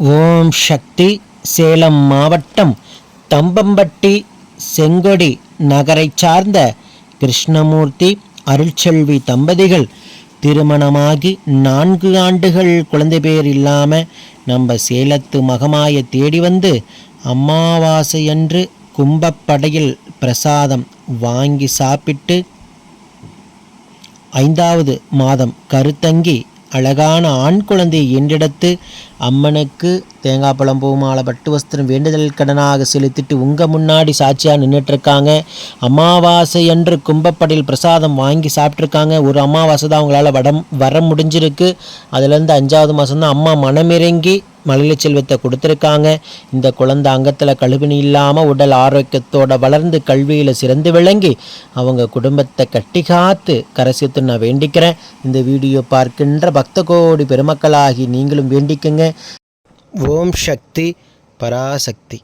ஓம் சக்தி சேலம் மாவட்டம் தம்பம்பட்டி செங்கொடி நகரை சார்ந்த கிருஷ்ணமூர்த்தி அருள்செல்வி தம்பதிகள் திருமணமாகி நான்கு ஆண்டுகள் குழந்தை பேர் இல்லாமல் நம்ம சேலத்து மகமாயை தேடி வந்து அமாவாசையன்று கும்பப்படையில் பிரசாதம் வாங்கி சாப்பிட்டு ஐந்தாவது மாதம் கருத்தங்கி அழகான ஆண் குழந்தை என்றெடுத்து அம்மனுக்கு தேங்காய் பழம் பூமாலை பட்டு வஸ்திரம் வேண்டுதல் கடனாக செலுத்திட்டு உங்கள் முன்னாடி சாட்சியாக நின்றுட்டுருக்காங்க அமாவாசை என்று கும்பப்படையில் பிரசாதம் வாங்கி சாப்பிட்ருக்காங்க ஒரு அமாவாசை தான் அவங்களால வடம் வர முடிஞ்சிருக்கு. அதுலேருந்து அஞ்சாவது மாதம் தான் அம்மா மனமிறங்கி மழலை செல்வத்தை கொடுத்துருக்காங்க. இந்த குழந்தை அங்கத்தில் கழுவினி இல்லாமல் உடல் ஆரோக்கியத்தோட வளர்ந்து கல்வியில் சிறந்து விளங்கி அவங்க குடும்பத்தை கட்டி காத்து கரசித்து நான் வேண்டிக்கிறேன். இந்த வீடியோ பார்க்கின்ற பக்த கோடி பெருமக்களாகி நீங்களும் வேண்டிக்கங்க. ஓம் சக்தி பராசக்தி.